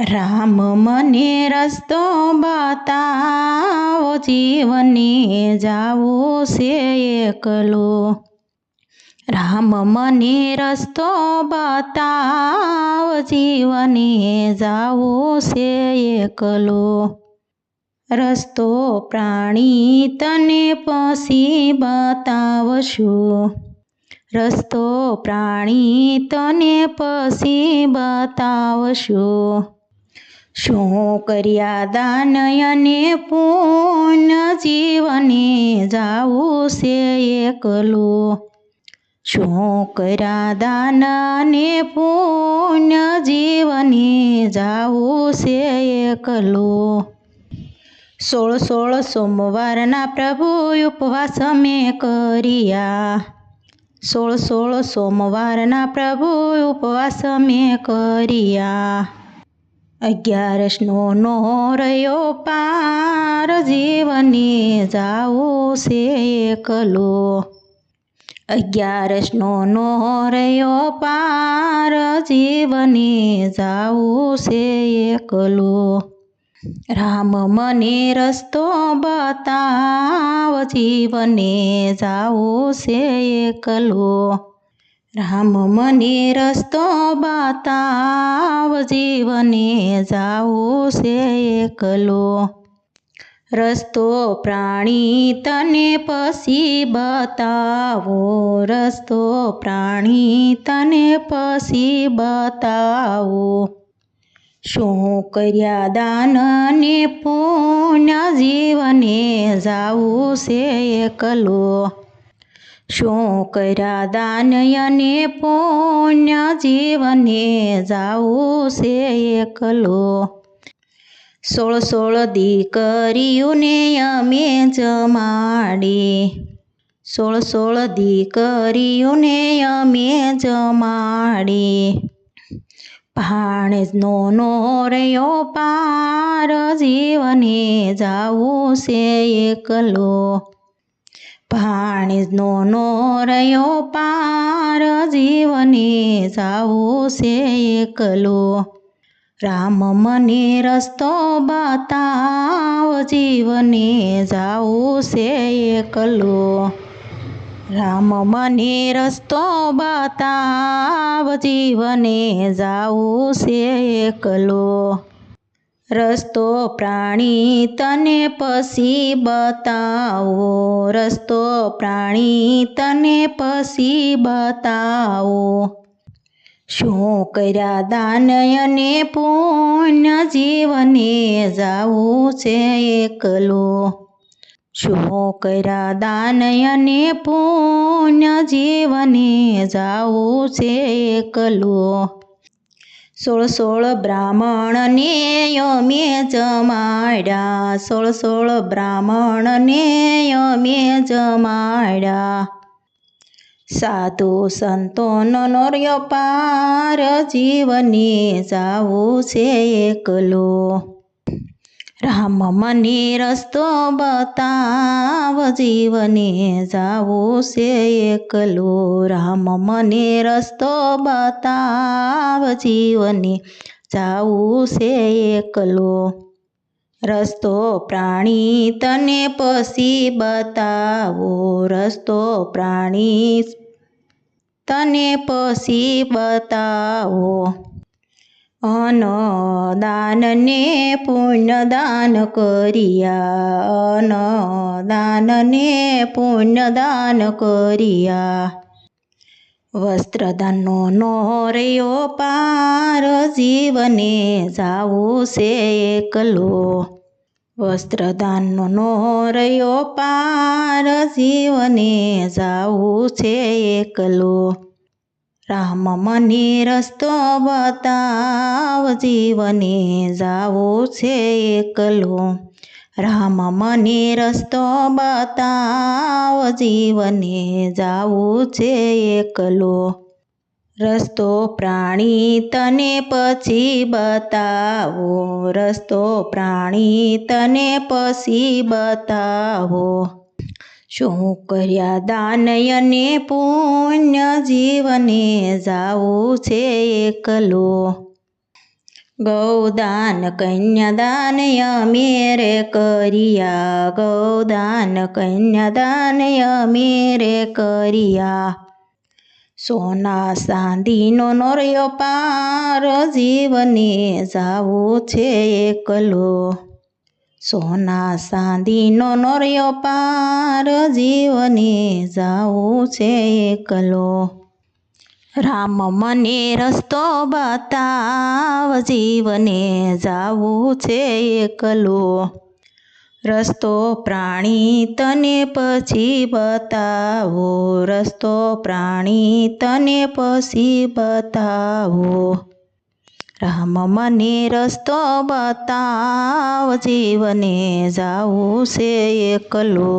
રામ મને રસ્તો બતાવો, જીવને જાવું છે એકલો. રામ મને રસ્તો બતાવો, જીવને જાવું છે એકલો. રસ્તો પ્રાણી તને પછી બતાવશું. રસ્તો પ્રાણી તને પછી બતાવશું. શું કર્યા દાન અને પુણ્ય જીવને જાવું છે એકલું. શું કર્યા દાન અને પુણ્ય જીવને જાવું છે એકલું. સોળ સોળ સોમવારના પ્રભુ ઉપવાસ મેં કર્યા. સોળ સોળ સોમવારના પ્રભુ ઉપવાસ મેં કર્યા. અગિયારસનો નો રહ્યો પાર, જીવને જાવું છે એકલો અગિયારસનો નો રહ્યો પાર, જીવને જાવું છે એકલો રામ મને રસ્તો બતાવ, જીવને જાવું છે એકલો રામ મને રસ્તો બતાવ જીવને જાવું છે એકલો. રસ્તો પ્રાણી તને પછી બતાવો. રસ્તો પ્રાણી તને પછી બતાવો. શું કર્યા દાન ને પુણ્ય જીવને જાવું છે એકલો? શું કર્યા દાન અને પુણ્ય જીવને જાવું છે એકલો? સોળ સોળ દીકરીઓને અમે જમાડી. સોળ સોળ દીકરીઓને અમે જમાડી. ભાણેજનો નો રહ્યો પાર જીવને જાવું છે એકલો. ભાણેજનો નો રહ્યો પાર જીવને જાવું છે એકલો. રામ મને રસ્તો બતાવ, જીવને જાવું છે એકલો. રામ મને રસ્તો બતાવ, જીવને જાવું છે એકલો. રસ્તો પ્રાણી તને પછી બતાવો. રસ્તો પ્રાણી તને પછી બતાવો. શું કર્યા દાન અને પુણ્ય જીવને જાવું છે એકલો? શું કર્યા દાન અને પુણ્ય જીવને જાવું છે એકલો? સોળ સોળ બ્રાહ્મણને અમે જમાડ્યા. સોળ સોળ બ્રાહ્મણને અમે જમાડ્યા. સાધુ સંતોનો નોર્યો પાર જીવને જાવું છે એકલો. રામ મને રસ્તો બતાવ, જીવને જાવું છે એકલો. રામ મને રસ્તો બતાવ, જીવને જાવું છે એકલો. રસ્તો પ્રાણી તને પછી બતાવો. રસ્તો પ્રાણી તને પછી બતાવો. અન દાનને પુણ્યદાન કરિયા. અનદાનને પુણ્યદાન કરિયા. વસ્ત્રદાનનો નો રહ્યો પાર જીવને જાવું છે એકલો. વસ્ત્રદાનનો નો રહ્યો પાર જીવને જાવું છે એકલો. રામ મને રસ્તો બતાવ, જીવને જાવું છે એકલો. રામ મને રસ્તો બતાવ, જીવને જાવું છે એકલો. રસ્તો પ્રાણી તને પછી બતાવો. રસ્તો પ્રાણી તને પછી બતાવો. શું કર્યા દાનયને પુણ્ય જીવને જાવું છે એકલો? ગૌદાન કન્યાદાન અમેરે કરિયા. ગૌદાન કન્યાદાન અમેરે કરિયા. સોના ચાંદીનો નોર્યો પાર જીવને જાવું છે એકલો. સોના ચાંદીનો નોર્યો પાર જીવને જાવું છે એકલો. રામ મને રસ્તો બતાવ, જીવને જાવું છે એકલો. રસ્તો પ્રાણી તને પછી બતાવો, રસ્તો પ્રાણી તને પછી બતાવો. રામ મને રસ્તો બતાવ જીવને જાવું છે એકલો.